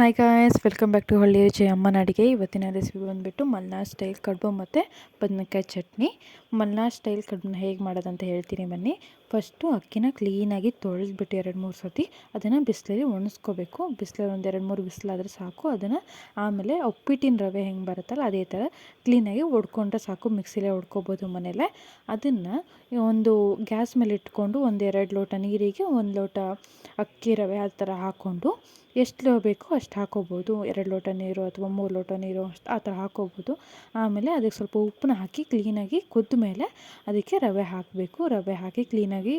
Hi guys welcome back to ಹಳ್ಳಿ ಜಯಮ್ಮನ ಅಡುಗೆ ಇವತ್ತಿನ ರೆಸಿಪಿ ಬಂದುಬಿಟ್ಟು ಮಲ್ನಾಡ್ ಸ್ಟೈಲ್ ಕಡುಬು ಮತ್ತು ಬದನೆಕಾಯಿ ಚಟ್ನಿ. ಮಲ್ನಾಡ್ ಸ್ಟೈಲ್ ಕಡುಬನ್ನ ಹೇಗೆ ಮಾಡೋದಂತ ಹೇಳ್ತೀನಿ ಬನ್ನಿ. ಫಸ್ಟು ಅಕ್ಕಿನ ಕ್ಲೀನಾಗಿ ತೊಳೆದ್ಬಿಟ್ಟು ಎರಡು ಮೂರು ಸರ್ತಿ ಅದನ್ನು ಬಿಸಿಲಲ್ಲಿ ಒಣಸ್ಕೋಬೇಕು. ಬಿಸಿಲಲ್ಲಿ ಒಂದು ಎರಡು ಮೂರು ಬಿಸಿಲಾದರೆ ಸಾಕು. ಅದನ್ನು ಆಮೇಲೆ ಉಪ್ಪಿಟ್ಟಿನ ರವೆ ಹೆಂಗೆ ಬರುತ್ತಲ್ಲ ಅದೇ ಥರ ಕ್ಲೀನಾಗಿ ಒಡ್ಕೊಂಡ್ರೆ ಸಾಕು. ಮಿಕ್ಸಿಲೇ ಒಡ್ಕೋಬೋದು ಮನೇಲೆ. ಅದನ್ನು ಒಂದು ಗ್ಯಾಸ್ ಮೇಲೆ ಇಟ್ಕೊಂಡು ಒಂದು ಎರಡು ಲೋಟ ನೀರಿಗೆ, ಒಂದು ಲೋಟ ಅಕ್ಕಿ ರವೆ ಆ ಥರ ಹಾಕ್ಕೊಂಡು ಎಷ್ಟು ಬೇಕೋ ಅಷ್ಟು ಹಾಕ್ಕೋಬೋದು ಎರಡು ಲೋಟ ನೀರು ಅಥವಾ ಮೂರು ಲೋಟ ನೀರು ಅಷ್ಟು ಆ ಥರ ಹಾಕ್ಕೋಬೋದು ಆಮೇಲೆ ಅದಕ್ಕೆ ಸ್ವಲ್ಪ ಉಪ್ಪನ್ನ ಹಾಕಿ ಕ್ಲೀನಾಗಿ ಕುದ್ದ ಮೇಲೆ ಅದಕ್ಕೆ ರವೆ ಹಾಕಬೇಕು. ರವೆ ಹಾಕಿ ಕ್ಲೀನಾಗಿ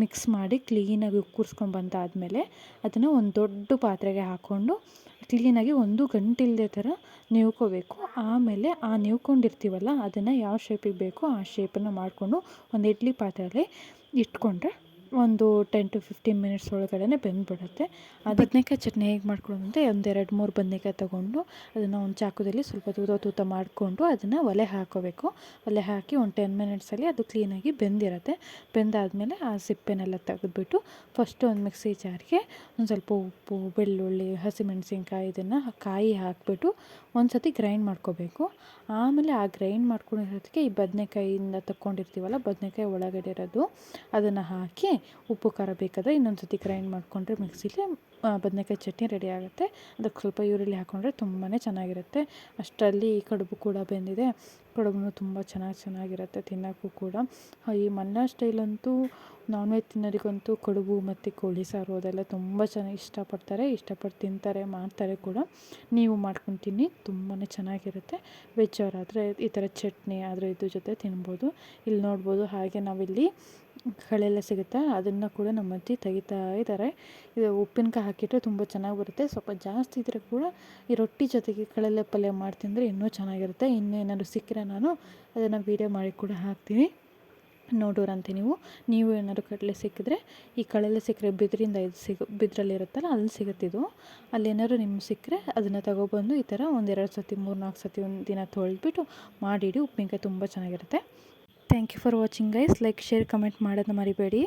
ಮಿಕ್ಸ್ ಮಾಡಿ ಕ್ಲೀನಾಗಿ ಕೂರಿಸ್ಕೊಂಡು ಬಂದಾದಮೇಲೆ ಅದನ್ನು ಒಂದು ದೊಡ್ಡ ಪಾತ್ರೆಗೆ ಹಾಕ್ಕೊಂಡು ಕ್ಲೀನಾಗಿ ಒಂದು ಗಂಟಿಲ್ಲದೆ ಥರ ನೀವ್ಕೋಬೇಕು. ಆಮೇಲೆ ಆ ನೀವ್ಕೊಂಡಿರ್ತೀವಲ್ಲ, ಅದನ್ನು ಯಾವ ಶೇಪಿಗೆ ಬೇಕೋ ಆ ಶೇಪನ್ನು ಮಾಡಿಕೊಂಡು ಒಂದು ಇಡ್ಲಿ ಪಾತ್ರೆಯಲ್ಲಿ ಇಟ್ಕೊಂಡ್ರೆ ಒಂದು ಟೆನ್ ಟು ಫಿಫ್ಟೀನ್ ಮಿನಿಟ್ಸ್ ಒಳಗಡೆ ಬೆಂದ್ಬಿಡುತ್ತೆ. ಆ ಬದನೇಕಾಯಿ ಚಟ್ನಿ ಹೇಗೆ ಮಾಡ್ಕೊಳ್ಳೋದಂದರೆ ಒಂದೆರಡು ಮೂರು ಬದನೇಕಾಯಿ ತೊಗೊಂಡು ಅದನ್ನು ಒಂದು ಚಾಕುದಲ್ಲಿ ಸ್ವಲ್ಪ ತೂತ ತೂತ ಮಾಡಿಕೊಂಡು ಅದನ್ನು ಒಲೆ ಹಾಕೋಬೇಕು. ಒಲೆ ಹಾಕಿ ಒಂದು ಟೆನ್ ಮಿನಿಟ್ಸಲ್ಲಿ ಅದು ಕ್ಲೀನಾಗಿ ಬೆಂದಿರುತ್ತೆ. ಬೆಂದಾದಮೇಲೆ ಆ ಸಿಪ್ಪೆನೆಲ್ಲ ತೆಗೆದುಬಿಟ್ಟು ಫಸ್ಟು ಒಂದು ಮಿಕ್ಸಿ ಜಾರಿಗೆ ಒಂದು ಸ್ವಲ್ಪ ಉಪ್ಪು ಬೆಳ್ಳುಳ್ಳಿ ಹಸಿಮೆಣಸಿನ್ಕಾಯಿ ಇದನ್ನು ಕಾಯಿ ಹಾಕಿಬಿಟ್ಟು ಒಂದು ಸತಿ ಗ್ರೈಂಡ್ ಮಾಡ್ಕೋಬೇಕು. ಆಮೇಲೆ ಆ ಗ್ರೈಂಡ್ ಮಾಡ್ಕೊಂಡಿರೋದಕ್ಕೆ ಈ ಬದನೇಕಾಯಿಯಿಂದ ತಕ್ಕೊಂಡಿರ್ತೀವಲ್ಲ ಬದನೇಕಾಯಿ ಒಳಗಡೆ ಇರೋದು ಅದನ್ನು ಹಾಕಿ ಉಪ್ಪು, ಖಾರ ಬೇಕಾದರೆ ಇನ್ನೊಂದು ಸತಿ ಗ್ರೈಂಡ್ ಮಾಡಿಕೊಂಡ್ರೆ ಮಿಕ್ಸಿಲಿ ಬದನೇಕಾಯಿ ಚಟ್ನಿ ರೆಡಿ ಆಗುತ್ತೆ. ಅದಕ್ಕೆ ಸ್ವಲ್ಪ ಈರುಳ್ಳಿ ಹಾಕ್ಕೊಂಡ್ರೆ ತುಂಬಾ ಚೆನ್ನಾಗಿರುತ್ತೆ. ಅಷ್ಟರಲ್ಲಿ ಕಡುಬು ಕೂಡ ಬೆಂದಿದೆ. ಕಡುಬು ತುಂಬ ಚೆನ್ನಾಗಿ ಚೆನ್ನಾಗಿರುತ್ತೆ, ತಿನ್ನೋಕ್ಕೂ ಕೂಡ. ಈ ಮಲ್ನಾಡ್ ಸ್ಟೈಲಂತೂ ನಾನ್ ವೆಜ್ ತಿನ್ನೋರಿಗಂತೂ ಕಡುಬು ಮತ್ತು ಕೋಳಿ ಸಾರು ಅದೆಲ್ಲ ತುಂಬ ಚೆನ್ನಾಗಿ ಇಷ್ಟಪಡ್ತಾರೆ ಇಷ್ಟಪಟ್ಟು ತಿಂತಾರೆ, ಮಾಡ್ತಾರೆ ಕೂಡ. ನೀವು ಮಾಡ್ಕೊಂಡು ತಿನ್ನಿ ತುಂಬಾ ಚೆನ್ನಾಗಿರುತ್ತೆ. ವೆಜ್ ಅವರಾದರೆ ಈ ಥರ ಚಟ್ನಿ ಆದರೆ ಇದ್ರ ಜೊತೆ ತಿನ್ಬೋದು. ಇಲ್ಲಿ ನೋಡ್ಬೋದು ಹಾಗೆ ನಾವಿಲ್ಲಿ ಕಳೆಲ್ಲ ಸಿಗುತ್ತೆ, ಅದನ್ನು ಕೂಡ ನಮ್ಮ ಅಜ್ಜಿ ತೆಗಿತಾ ಇದ್ದಾರೆ. ಇದು ಉಪ್ಪಿನಕಾಯಿ ಹಾಕಿಟ್ಟರೆ ತುಂಬ ಚೆನ್ನಾಗಿ ಬರುತ್ತೆ. ಸ್ವಲ್ಪ ಜಾಸ್ತಿ ಇದ್ದರೆ ಕೂಡ ಈ ರೊಟ್ಟಿ ಜೊತೆಗೆ ಕಳೆಲ್ಲ ಪಲ್ಯ ಮಾಡಿ ತಿಂದರೆ ಇನ್ನೂ ಚೆನ್ನಾಗಿರುತ್ತೆ. ಇನ್ನೇನಾದ್ರು ಸಿಕ್ಕರೆ ನಾನು ಅದನ್ನು ವೀಡಿಯೋ ಮಾಡಿ ಕೂಡ ಹಾಕ್ತೀನಿ. ನೋಡೋರಂತೆ ನೀವು. ನೀವು ಏನಾದ್ರು ಕಡಲೆ ಸಿಕ್ಕಿದ್ರೆ ಈ ಕಡಲೆ ಸಿಕ್ಕರೆ ಬಿದ್ರಿಂದ ಇದು ಸಿಗ ಬಿದ್ರಲ್ಲಿರುತ್ತಲ್ಲ ಅಲ್ಲಿ ಸಿಗುತ್ತಿದ್ದು ಅಲ್ಲೇನಾದ್ರು ನಿಮ್ಗೆ ಸಿಕ್ಕರೆ ಅದನ್ನು ತಗೊಬಂದು ಈ ಥರ ಒಂದೆರಡು ಸತಿ ಮೂರು ನಾಲ್ಕು ಸತಿ ಒಂದು ದಿನ ತೊಳೆದ್ಬಿಟ್ಟು ಮಾಡಿಡಿ, ಉಪ್ಪಿನಕಾಯಿ ತುಂಬ ಚೆನ್ನಾಗಿರುತ್ತೆ. Thank you for watching guys like share comment ಮಾಡೋದನ್ನ ಮರಿಬೇಡಿ.